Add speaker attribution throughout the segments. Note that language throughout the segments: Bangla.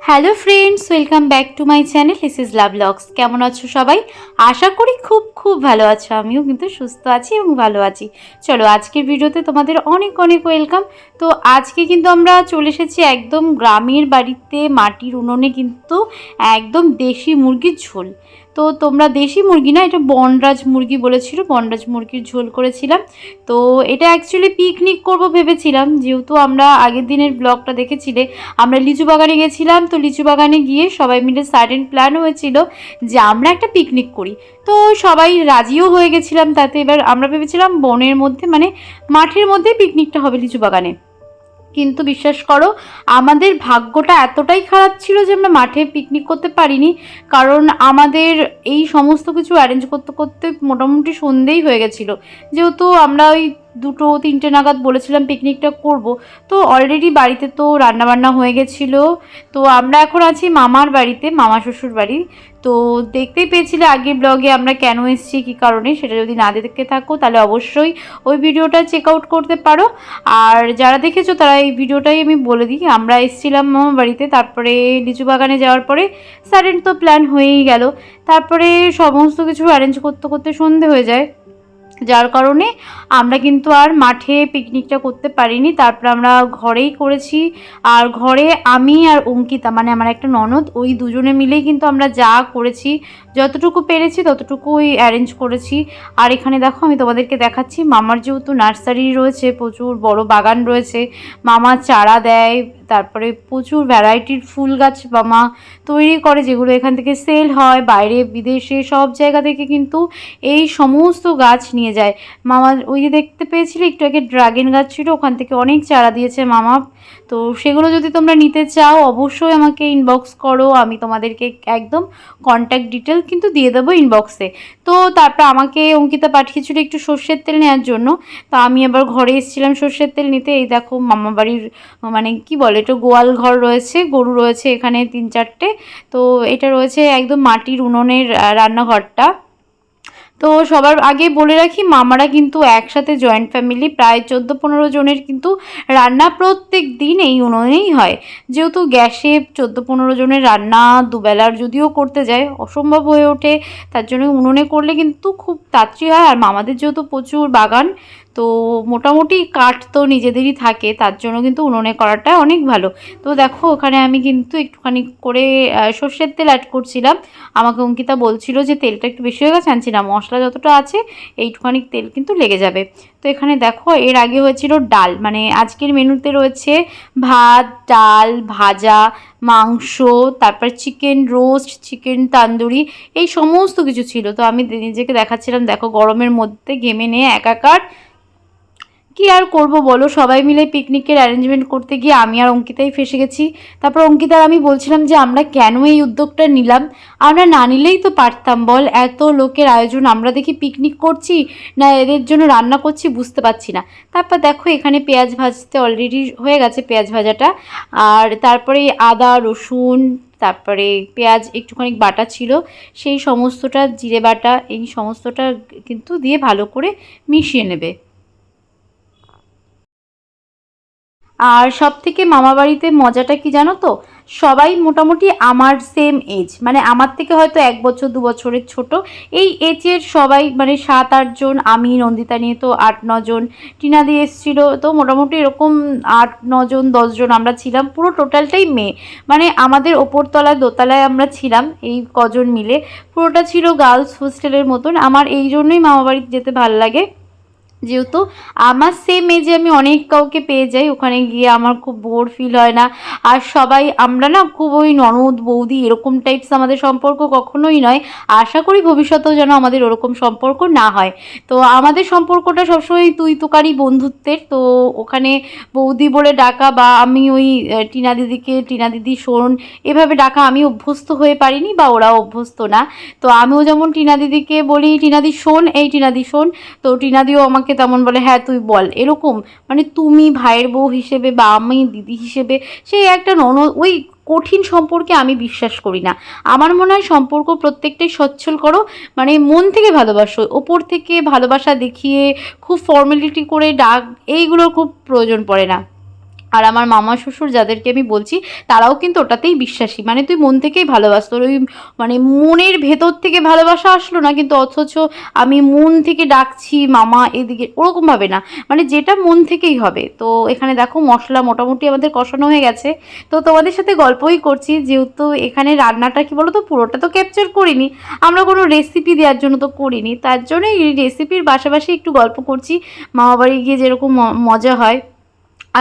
Speaker 1: Hello friends, welcome back to my channel his is love blogs কেমন আছো সবাই? আশা করি খুব খুব ভালো আছো। আমিও কিন্তু সুস্থ আছি এবং ভালো আছি। চলো, আজকের ভিডিওতে তোমাদের অনেক অনেক ওয়েলকাম। তো আজকে কিন্তু আমরা চলে এসেছি একদম গ্রামের বাড়িতে মাটির উনুনে কিন্তু একদম দেশি মুরগির ঝোল। তো তোমরা দেশি মুরগি না, এটা বনরাজ মুরগি বলেছিল, বনরাজ মুরগির ঝোল করেছিলাম। তো এটা অ্যাকচুয়ালি পিকনিক করব ভেবেছিলাম, যেহেতু আমরা আগের দিনের ব্লগটা দেখেছিলে, আমরা লিচু বাগানে গেছিলাম, তো লিচু বাগানে গিয়ে সবাই মিলে সাডেন প্ল্যান হয়েছিল যে আমরা একটা পিকনিক করি। তো সবাই রাজিও হয়ে গেছিলাম তাতে, এবার আমরা ভেবেছিলাম বনের মধ্যে মানে মাঠের মধ্যে পিকনিকটা হবে লিচু বাগানে। কিন্তু বিশ্বাস করো, আমাদের ভাগ্যটা এতটাই খারাপ ছিল যে আমরা মাঠে পিকনিক করতে পারিনি। কারণ আমাদের এই সমস্ত কিছু অ্যারেঞ্জ করতে করতে মোটামুটি সন্ধেই হয়ে গেছিল। যেহেতু আমরা ওই দুটো, তিনটে নাগাদ বলেছিলাম পিকনিকটা করব, তো অলরেডি বাড়িতে তো রান্নাবান্না হয়ে গেছিল। তো আমরা এখন আছি মামার বাড়িতে, মামা শ্বশুর বাড়ি তো দেখতেই পেয়েছিলে আগে ব্লগে আমরা কেন এসেছি, কী কারণে, সেটা যদি না দেখে থাকো তাহলে অবশ্যই ওই ভিডিওটা চেক আউট করতে পারো। আর যারা দেখেছ তারা এই ভিডিওটাই আমি বলে দিই, আমরা এসেছিলাম মামা বাড়িতে তারপরে লিচু বাগানে যাওয়ার পরে সাডেন তো প্ল্যান হয়েই গেল। তারপরে সমস্ত কিছু অ্যারেঞ্জ করতে করতে সন্ধে হয়ে যায়। যার কারণে আমরা কিন্তু আর মাঠে পিকনিকটা করতে পারিনি। তারপর আমরা ঘরেই করেছি। আর ঘরে আমি আর অঙ্কিতা মানে আমার একটা ননদ, ওই দুজনে মিলেই কিন্তু আমরা যা করেছি, যতটুকু পেরেছি ততটুকুই অ্যারেঞ্জ করেছি। আর এখানে দেখো, আমি তোমাদেরকে দেখাচ্ছি, মামার যেহেতু নার্সারি রয়েছে, প্রচুর বড় বাগান রয়েছে, মামা চারা দেয় তারপরে প্রচুর ভ্যারাইটির ফুল গাছ মামা তৈরি করে, যেগুলো এখান থেকে সেল হয়, বাইরে, বিদেশে, সব জায়গা থেকে কিন্তু এই সমস্ত গাছ নিয়ে যায়। মামা, ওই যে দেখতে পেয়েছিলে, একটু আগে ড্রাগন গাছ ছিল, ওখান থেকে অনেক চারা দিয়েছে মামা। তো সেগুলো যদি তোমরা নিতে চাও, অবশ্যই আমাকে ইনবক্স করো, আমি তোমাদেরকে একদম কন্ট্যাক্ট ডিটেল কিন্তু দিয়ে দেবো ইনবক্সে তো তারপর আমাকে অঙ্কিতা পাঠিয়েছিল একটু সর্ষের তেল নেওয়ার জন্য। তো আমি আবার ঘরে এসেছিলাম সর্ষের তেল নিতে। এই দেখো মামা বাড়ির মানে কি বলে এটা, গোয়াল ঘর রয়েছে, গরু রয়েছে এখানে তিন চারটে। তো এটা রয়েছে একদম মাটির উনুনের রান্নাঘরটা। তো সবার আগে বলে রাখি, মামারা কিন্তু একসাথে জয়েন্ট ফ্যামিলি প্রায় চোদ্দ পনেরো জনের কিন্তু রান্না প্রত্যেক দিন এই উনুনেই হয়। যেহেতু গ্যাসে চোদ্দ পনেরো জনের রান্না দুবেলার যদিও করতে যায়, অসম্ভব হয়ে ওঠে, তার জন্য উনুনে করলে কিন্তু খুব তাড়াতাড়ি হয়। আর মামাদের যেহেতু প্রচুর বাগান তো মোটামুটি কাঠ তো নিজেদেরই থাকে, তার জন্য কিন্তু উনুনে করাটা অনেক ভালো। তো দেখো, ওখানে আমি কিন্তু একটুখানি করে সর্ষের তেল অ্যাড করছিলাম। আমাকে অঙ্কিতা বলছিল যে তেলটা একটু বেশি হয়ে গেছে, আনছি না, মশলা যতটা আছে এইটুখানি তেল কিন্তু লেগে যাবে। তো এখানে দেখো, এর আগে হয়েছিল ডাল মানে আজকের মেনুতে রয়েছে ভাত, ডাল, ভাজা, মাংস, তারপর চিকেন রোস্ট, চিকেন তান্দুরি, এই সমস্ত কিছু ছিল। তো আমি নিজেকে দেখাচ্ছিলাম, দেখো গরমের মধ্যে ঘেমে নিয়ে একাকার কি আর করব বলো? সবাই মিলে পিকনিকের অ্যারেঞ্জমেন্ট করতে গিয়ে আমি আর অঙ্কিতাই ফেসে গেছি। তারপর অঙ্কিতার আমি বলছিলাম যে, আমরা কেন এই উদ্যোগটা নিলাম? আমরা না নিলেই তো পারতাম, বল। এত লোকের আয়োজন, আমরা দেখি পিকনিক করছি, না এদের জন্য রান্না করছি, বুঝতে পারছি না। তারপর দেখো, এখানে পেঁয়াজ ভাজতে অলরেডি হয়ে গেছে পেঁয়াজ ভাজাটা। আর তারপরে আদা, রসুন, তারপরে পেঁয়াজ, একটুখানি বাটা ছিল। সেই সমস্তটা, জিরে বাটা, এই সমস্তটা কিন্তু দিয়ে ভালো করে মিশিয়ে নেবে। আর সব থেকে মামা বাড়িতে মজাটা কি জানো তো? সবাই মোটামুটি আমার সেম এজ মানে আমার থেকে হয়তো এক বছর, দু বছরের ছোট। এই এজের সবাই মানে সাত আটজন আমি, নন্দিতা নিয়ে তো আট নজন টিনা দিয়ে এসেছিল। তো মোটামুটি এরকম আট নজন দশজন আমরা ছিলাম। পুরো টোটালটাই মেয়ে। মানে আমাদের ওপরতলায়, দোতলায় আমরা ছিলাম, এই কজন মিলে। পুরোটা ছিল গার্লস হোস্টেলের মতন। আমার এই জন্যই মামা বাড়িতে যেতে ভালো লাগে। যেহেতু আমার সেম এজে আমি অনেক কাউকে পেয়ে যাই, ওখানে গিয়ে আমার খুব বোর ফিল হয় না। আর সবাই, আমরা না খুব ওই ননদ, বৌদি এরকম টাইপস আমাদের সম্পর্ক কখনোই নয়। আশা করি ভবিষ্যতেও যেন আমাদের ওরকম সম্পর্ক না হয়। তো আমাদের সম্পর্কটা সবসময় তুই তোকারি বন্ধুত্বের। তো ওখানে বৌদি বলে ডাকা বা আমি ওই টিনা দিদিকে, টিনা দিদি শোন এভাবে ডাকা আমি অভ্যস্ত হয়ে পারিনি বা ওরাও অভ্যস্ত না। তো আমিও যেমন টিনা দিদিকে বলি টিনাদি শোন এই টিনাদি শোন তো টিনাদিও আমাকে তেমন বলে হ্যাঁ তুই বল। এরকম মানে তুমি ভাইয়ের বউ হিসেবে বা আমি দিদি হিসেবে, সেই একটা নন, ওই কঠিন সম্পর্কে আমি বিশ্বাস করি না। আমার মনে হয় সম্পর্ক প্রত্যেকটাই সচ্ছল করো মানে মন থেকে ভালোবাসো, ওপর থেকে ভালোবাসা দেখিয়ে, খুব ফর্মালিটি করে ডাক, এইগুলোর খুব প্রয়োজন পড়ে না। আর আমার মামা শ্বশুর যাদেরকে আমি বলছি, তারাও কিন্তু ওটাতেই বিশ্বাসী। মানে তুই মন থেকেই ভালোবাস তোর ওই মানে মনের ভেতর থেকে ভালোবাসা আসলো না, কিন্তু অথচ আমি মন থেকে ডাকছি, মামা এদিকে, ওরকমভাবে না। মানে যেটা মন থেকেই হবে। তো এখানে দেখো মশলা মোটামুটি আমাদের কষানো হয়ে গেছে। তো তোমাদের সাথে গল্পই করছি, যেহেতু এখানে রান্নাটা কি বলো তো পুরোটা তো ক্যাপচার করিনি। আমরা কোনো রেসিপি দেওয়ার জন্য তো করিনি। তার জন্য এই রেসিপির পাশাপাশি একটু গল্প করছি। মামাবাড়ি গিয়ে যেরকম মজা হয়।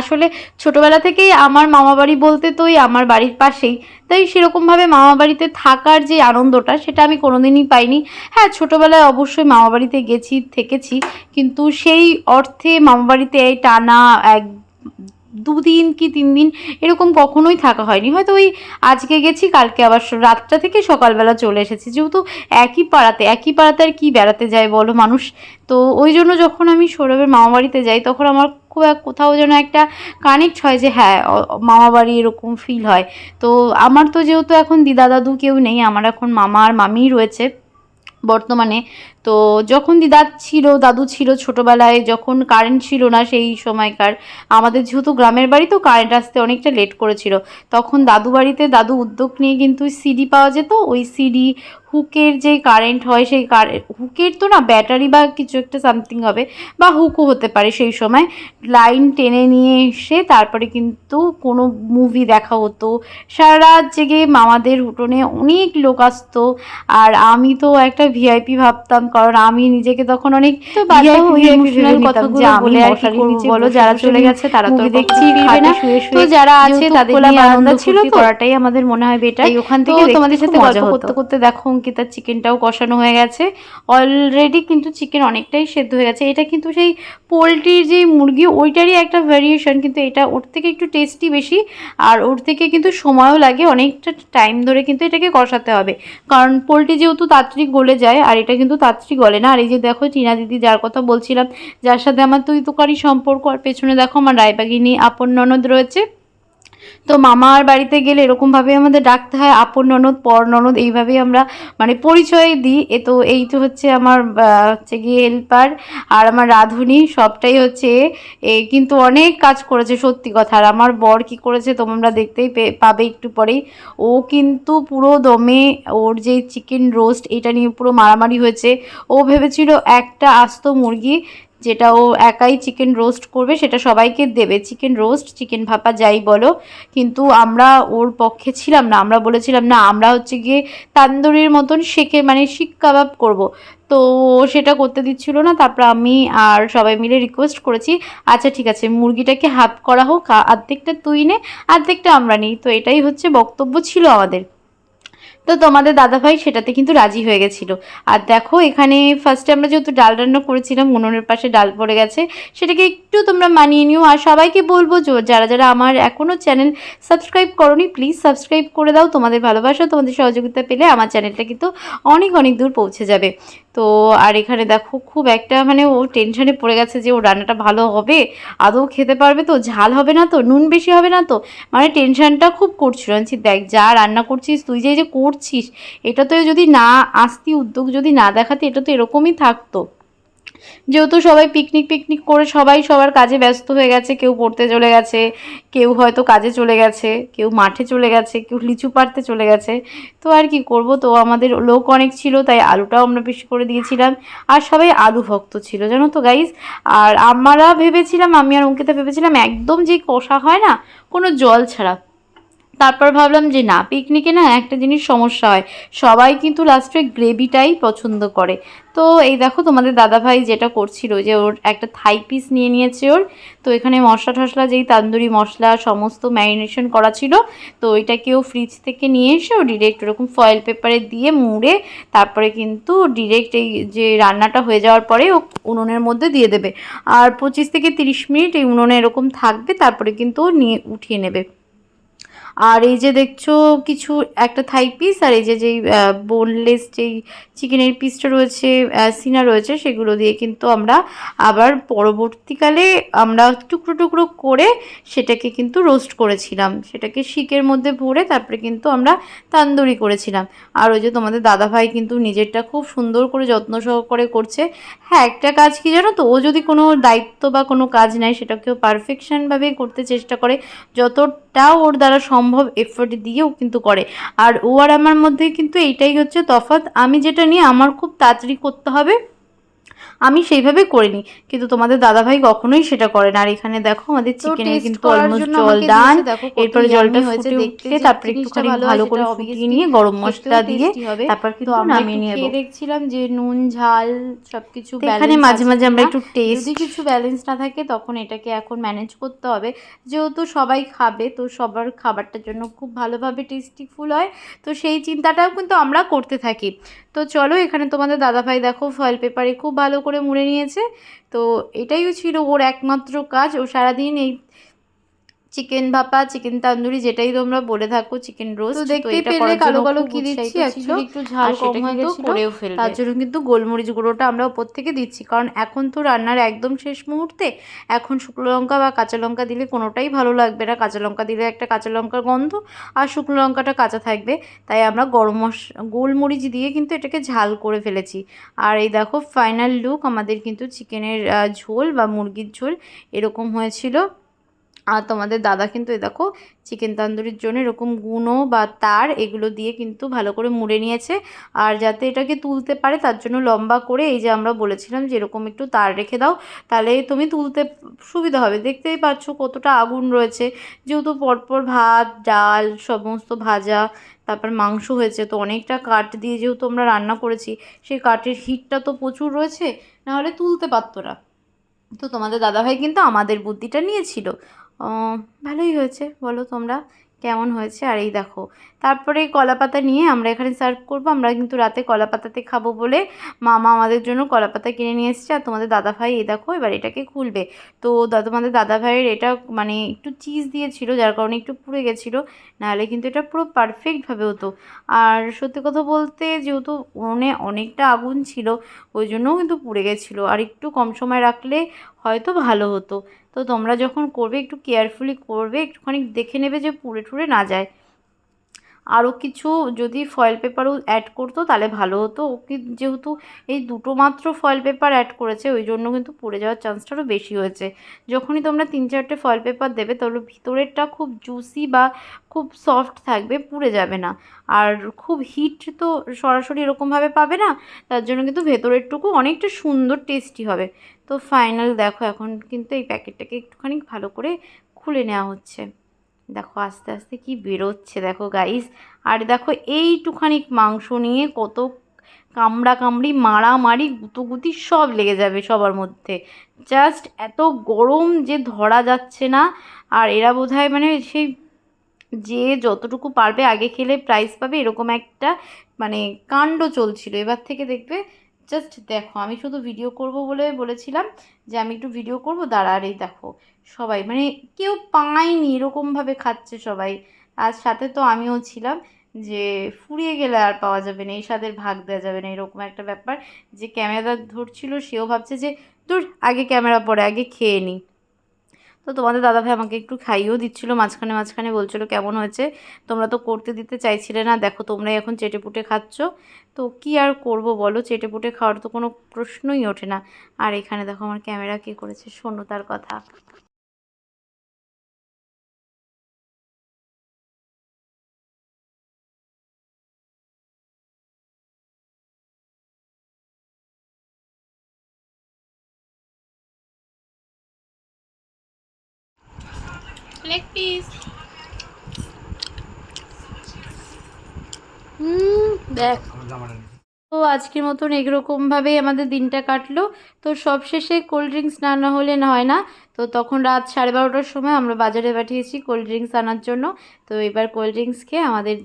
Speaker 1: আসলে ছোটোবেলা থেকেই আমার মামা বাড়ি বলতে তো ওই আমার বাড়ির পাশেই। তাই সেরকমভাবে মামা বাড়িতে থাকার যে আনন্দটা, সেটা আমি কোনোদিনই পাইনি। হ্যাঁ ছোটোবেলায় অবশ্যই মামা বাড়িতে গেছি, থেকেছি। কিন্তু সেই অর্থে মামাবাড়িতে এই টানা এক দুদিন কি তিন দিন এরকম কখনোই থাকা হয়নি। হয়তো ওই আজকে গেছি, কালকে আবার রাতটা থেকে সকালবেলা চলে এসেছি। যেহেতু একই পাড়াতে একই পাড়াতে আর কি বেড়াতে যায় বলো মানুষ? তো ওই জন্য যখন আমি সৌরভের মামাবাড়িতে যাই, তখন আমার খুব এক কোথাও যেন একটা কানেক্ট হয় যে হ্যাঁ অ- মামাবাড়ি এরকম ফিল হয়। তো আমার তো যেহেতু এখন দিদা দাদু কেউ নেই, আমার এখন মামা আর মামিই রয়েছে বর্তমানে। তো যখন দিদা ছিল, দাদু ছিল ছোটোবেলায়, যখন কারেন্ট ছিল না সেই সময়কার, আমাদের যেহেতু গ্রামের বাড়ি তো কারেন্ট আসতে অনেকটা লেট করেছিল, তখন দাদু বাড়িতে দাদু উদ্যোগ নিয়ে কিন্তু সিডি পাওয়া যেত, ওই সিডি হুকের যে কারেন্ট হয় সেই হুকের তো না ব্যাটারি বা কিছু একটা সামথিং হবে, বা হুকও হতে পারে সেই সময় লাইন টেনে নিয়ে এসে তারপরে কিন্তু কোনো মুভি দেখা হতো, সারা রাত জেগে মামাদের উঠোনে অনেক লোক আসতো, আর আমি তো একটা ভিআইপি ভাবতাম কারণ আমি নিজেকে তখন অনেক
Speaker 2: নিতাম
Speaker 1: কথাগুলো বলে আর কি যারা চলে গেছে তারা তো দেখছি না। তো যারা আছে তাদের আনন্দ
Speaker 2: ছিল তো,
Speaker 1: করাটাই আমাদের মনে হয় বেটার
Speaker 2: ওখান থেকে
Speaker 1: তোমাদের সাথে গল্প করতে করতে দেখো অঙ্কিতার চিকেনটাও কষানো হয়ে গেছে। অলরেডি কিন্তু চিকেন অনেকটাই সেদ্ধ হয়ে গেছে। এটা কিন্তু সেই পোলট্রির যে মুরগি ওইটারই একটা ভ্যারিয়েশন কিন্তু এটা ওর থেকে একটু টেস্টি বেশি। আর ওর থেকে কিন্তু সময়ও লাগে অনেকটা টাইম ধরে কিন্তু এটাকে কষাতে হবে। কারণ পোলট্রি যেহেতু তাড়াতাড়ি গলে যায় আর এটা কিন্তু তাড়াতাড়ি গলে না। আর এই যে দেখো, টিনা দিদি যার কথা বলছিলাম, যার সাথে আমার তুই তুকারি সম্পর্ক। আর পেছনে দেখো, আমার রায়বাগিনী, আপন ননদ রয়েছে। তো মামার বাড়িতে গেলে এরকমভাবে আমাদের ডাকতে হয়, আপন ননদ, পর ননদ, এইভাবেই আমরা মানে পরিচয় দিই। এ তো এই তো হচ্ছে আমার হচ্ছে গিয়ে হেল্পার আর আমার রাঁধুনি, সবটাই হচ্ছে এ। কিন্তু অনেক কাজ করেছে, সত্যি কথা। আর আমার বর কি করেছে তোমরা দেখতেই পাবে একটু পরেই। ও কিন্তু পুরো দমে ওর যে চিকেন রোস্ট এটা নিয়ে পুরো মারামারি হয়েছে। ও ভেবেছিল একটা আস্ত মুরগি যেটা ও একাই চিকেন রোস্ট করবে, সেটা সবাইকে দেবে। চিকেন রোস্ট চিকেন ভাপা যাই বলো। কিন্তু আমরা ওর পক্ষে ছিলাম না। আমরা বলেছিলাম, না, আমরা হচ্ছে গিয়ে তান্দুরির মতন শেখে মানে শিক কাবাব করব। তো সেটা করতে দিচ্ছিল না। তারপর আমি আর সবাই মিলে রিকোয়েস্ট করেছি আচ্ছা ঠিক আছে, মুরগিটাকে হাফ করা হোক অর্ধেকটা তুই নে অর্ধেকটা আমরা নিই। তো এটাই হচ্ছে বক্তব্য ছিল আমাদের। তো তোমাদের দাদাভাই সেটাতে কিন্তু রাজি হয়ে গেছিল। আর দেখো, এখানে ফার্স্টে আমরা যেহেতু ডাল রান্না করেছিলাম, উনুনের পাশে ডাল পড়ে গেছে, সেটাকে একটু তোমরা মানিয়ে নিও। আর সবাইকে বলব যে, যারা যারা আমার এখনও চ্যানেল সাবস্ক্রাইব করনি প্লিজ সাবস্ক্রাইব করে দাও। তোমাদের ভালোবাসা, তোমাদের সহযোগিতা পেলে আমার চ্যানেলটা কিন্তু অনেক অনেক দূর পৌঁছে যাবে। তো আর এখানে দেখো খুব একটা মানে ও টেনশনে পড়ে গেছে যে ও রান্নাটা ভালো হবে, আদৌ খেতে পারবে তো? ঝাল হবে না তো? নুন বেশি হবে না তো? মানে টেনশনটা খুব করছিল। আনছি, দেখ যা রান্না করছিস, তুই যে যে করছিস, এটা তো যদি না, আসতি উদ্যোগ যদি না দেখাতি, এটা তো এরকমই থাকতো। যেহেতু সবাই পিকনিক পিকনিক করে সবাই সবার কাজে ব্যস্ত হয়ে গেছে, কেউ পড়তে চলে গেছে, কেউ হয়তো কাজে চলে গেছে, কেউ মাঠে চলে গেছে, কেউ লিচু পাড়তে চলে গেছে, তো আর কি করব? তো আমাদের লোক অনেক ছিল, তাই আলুটাও আমরা বেশি করে দিয়েছিলাম, আর সবাই আলু ভক্ত ছিল, জানো তো গাইজ আর আমরা ভেবেছিলাম, আমি আর অঙ্কিতা ভেবেছিলাম, একদম যে কষা হয় না, কোনো জল ছাড়া। তারপর ভাবলাম যে না পিকনিকে না একটা জিনিস সমস্যা হয়। সবাই কিন্তু লাস্টে গ্রেভিটাই পছন্দ করে। তো এই দেখো তোমাদের দাদাভাই যেটা করছিল যে ওর একটা থাই পিস নিয়ে নিয়েছে ওর। তো এখানে মশলা টশলা যেই তান্দুরি মশলা সমস্ত ম্যারিনেশন করা ছিল, তো ওইটাকেও ফ্রিজ থেকে নিয়ে এসে ও ডিরেক্ট ওরকম ফয়েল পেপারে দিয়ে মুড়ে তারপরে কিন্তু ডিরেক্ট এই যে রান্নাটা হয়ে যাওয়ার পরে ও উনুনের মধ্যে দিয়ে দেবে। আর পঁচিশ থেকে তিরিশ মিনিট এই উনুনে এরকম থাকবে, তারপরে কিন্তু ও নিয়ে উঠিয়ে নেবে। আর এই যে দেখছ কিছু একটা থাই পিস আর এই যে যেই বোনলেস যেই চিকেনের পিসটা রয়েছে সিনা রয়েছে, সেগুলো দিয়ে কিন্তু আমরা আবার পরবর্তীকালে আমরা টুকরো টুকরো করে সেটাকে কিন্তু রোস্ট করেছিলাম। সেটাকে শিকের মধ্যে ভরে তারপরে কিন্তু আমরা তান্দুরি করেছিলাম। আর ওই যে তোমাদের দাদাভাই কিন্তু নিজেরটা খুব সুন্দর করে যত্ন সহকারে করছে। হ্যাঁ একটা কাজ কি জানো তো? ও যদি কোনো দায়িত্ব বা কোনো কাজ নেয় সেটাকেও পারফেকশনভাবে করতে চেষ্টা করে। যতটা ওর দ্বারা সম্ভব এফোর্ট দিয়েও কিন্তু করে। আর ও আর আমার মধ্যে কিন্তু এইটাই হচ্ছে তফাৎ। আমি যেটা নিয়ে আমার খুব তাড়াতাড়ি করতে হবে আমি সেইভাবে করিনি। কিন্তু তোমাদের দাদাভাই কখনোই সেটা করে না। আর এখানে দেখো আমাদের চিকেনের কিন্তু অলমোস্ট জল ডান এরপরে জলটা ফুটে উঠলে তারপরে একটুখানি ভালো করে ফুটিয়ে নিয়ে গরম মশলা দিয়ে তারপর কিন্তু নামিয়ে নিয়ে
Speaker 2: দেখছিলাম যে নুন ঝাল সবকিছু
Speaker 1: এখানে মাঝে মাঝে আমরা একটু টেস্ট
Speaker 2: যদি কিছু ব্যালেন্স না থাকে তখন এটাকে এখন ম্যানেজ করতে হবে। যেহেতু সবাই খাবে তো সবার খাবারটার জন্য খুব ভালোভাবে টেস্টিফুল হয়। তো সেই চিন্তাটাও কিন্তু আমরা করতে থাকি। তো চলো এখানে তোমাদের দাদাভাই দেখো ফয়েল পেপারে খুব ভালো করে মুড়ে নিয়েছে। তো এটাইও ছিল ওর একমাত্র কাজ। ও সারাদিন এই চিকেন ভাপা চিকেন তান্দুরি যেটাই তোমরা বলে থাকো চিকেন রোস্ট
Speaker 1: তো দেখতেই পেলে কালো কালো কি দিচ্ছি?
Speaker 2: একটু ঝাল কম হয়ে গেছিল।
Speaker 1: ফেলবে।
Speaker 2: তার জন্য
Speaker 1: কিন্তু গোলমরিচ গুঁড়োটা আমরা ওপর থেকে দিচ্ছি। কারণ এখন তো রান্নার একদম শেষ মুহূর্তে এখন শুকনো লঙ্কা বা কাঁচা লঙ্কা দিলে কোনোটাই ভালো লাগবে না। কাঁচা লঙ্কা দিলে একটা কাঁচা লঙ্কার গন্ধ আর শুকনো লঙ্কাটা কাঁচা থাকবে। তাই আমরা গরম মশ গোলমরিচ দিয়ে কিন্তু এটাকে ঝাল করে ফেলেছি। আর এই দেখো ফাইনাল লুক আমাদের কিন্তু চিকেনের ঝোল বা মুরগির ঝোল এরকম হয়েছিল। আর তোমাদের দাদা কিন্তু এ দেখো চিকেন তান্দুরির জন্য এরকম গুঁড়ো বা তার এগুলো দিয়ে কিন্তু ভালো করে মুড়ে নিয়েছে। আর যাতে এটাকে তুলতে পারে তার জন্য লম্বা করে এই যে আমরা বলেছিলাম যে এরকম একটু তার রেখে দাও, তাহলে তুমি তুলতে সুবিধা হবে। দেখতেই পাচ্ছ কতটা আগুন রয়েছে। যেহেতু পরপর ভাত, ডাল, সমস্ত ভাজা, তারপর মাংস হয়েছে, তো অনেকটা কাঠ দিয়ে যেহেতু আমরা রান্না করেছি, সেই কাঠের হিটটা তো প্রচুর রয়েছে, নাহলে তুলতে পারতো না। তো তোমাদের দাদাভাই কিন্তু আমাদের বুদ্ধিটা নিয়েছিল। ভালোই হয়েছে। বলো তোমরা কেমন হয়েছে? আর এই দেখো, তারপরে কলা পাতা নিয়ে আমরা এখানে সার্ভ করব। আমরা কিন্তু রাতে কলা পাতাতে খাব বলে মামা আমাদের জন্য কলা পাতা কিনে নিয়ে এসেছে। আর তোমাদের দাদাভাই, এই দেখো, এবার এটাকে খুলবে। তো তোমাদের দাদাভাইয়ের এটা মানে একটু চিজ দিয়েছিল, যার কারণে একটু পুড়ে গেছিল। নাহলে কিন্তু এটা পুরো পারফেক্টভাবে হতো। আর সত্যি কথা বলতে, যেহেতু উনুনে অনেকটা আগুন ছিল, ওই জন্যও কিন্তু পুড়ে গেছিল। আর একটু কম সময় রাখলে হয়তো ভালো হতো। তো তোমরা যখন করবে, একটু কেয়ারফুলি করবে, একটুখানি দেখে নেবে যে পুড়ে টুড়ে না যায়। আরও কিছু যদি ফয়েল পেপারও অ্যাড করতো তাহলে ভালো হতো। ও কি যেহেতু এই দুটো মাত্র ফয়েল পেপার অ্যাড করেছে, ওই জন্য কিন্তু পুড়ে যাওয়ার চান্সটা আরও বেশি হয়েছে। যখনই তোমরা তিন চারটে ফয়েল পেপার দেবে, তাহলে ভিতরেরটা খুব জুসি বা খুব সফট থাকবে, পুড়ে যাবে না। আর খুব হিট তো সরাসরি এরকমভাবে পাবে না, তার জন্য কিন্তু ভেতরেরটুকু অনেকটা সুন্দর টেস্টি হবে। তো ফাইনাল দেখো, এখন কিন্তু এই প্যাকেটটাকে একটুখানি ভালো করে খুলে নেওয়া হচ্ছে। দেখো আস্তে আস্তে কি বেরোচ্ছে, দেখো গাইস আর দেখো এইটুখানি মাংস নিয়ে কত কামড়া কামড়ি, মারামারি, গুতোগুতি সব লেগে যাবে সবার মধ্যে। জাস্ট এত গরম যে ধরা যাচ্ছে না। আর এরা বোধহয় মানে সেই যে যতটুকু পারবে আগে খেলে প্রাইজ পাবে, এরকম একটা মানে কাণ্ড চলছিল। এবার থেকে দেখবে জাস্ট দেখো, আমি শুধু ভিডিও করব বলে বলেছিলাম যে আমি একটু ভিডিও করব দাঁড়া আর এই দেখো সবাই মানে কেউ পায়নি এরকমভাবে খাচ্ছে সবাই। আর সাথে তো আমিও ছিলাম যে ফুরিয়ে গেলে আর পাওয়া যাবে না এই স্বাদের ভাগ দেওয়া যাবে না, এরকম একটা ব্যাপার যে ক্যামেরা ধরছিল, সেও ভাবছে যে দূর আগে ক্যামেরা পরে, আগে খেয়ে নিই তো তোমাদের দাদাভাই আমাকে একটু খাইয়েও দিচ্ছিল, মাঝখানে মাঝখানে বলছিলো, কেমন হয়েছে? তোমরা তো করতে দিতে চাইছিলে না। দেখো, তোমরাই এখন চেটেপুটে খাচ্ছ। তো কি আর করব বলো? চেটেপুটে খাওয়ার তো কোনো প্রশ্নই ওঠে না। আর এখানে দেখো আমার ক্যামেরা কে করেছে, শোনো তার কথা।
Speaker 2: লেগ পিস
Speaker 1: হুম দেখ। তো আজকের মতন এরকমভাবেই আমাদের দিনটা কাটলো। তো সবশেষে কোল্ড ড্রিঙ্কস না না হলে না হয় না। তো তখন রাত সাড়ে বারোটার সময় আমরা বাজারে পাঠিয়েছি কোল্ড ড্রিঙ্কস আনার জন্য। তো এবার কোল্ড ড্রিঙ্কস খেয়ে আমাদের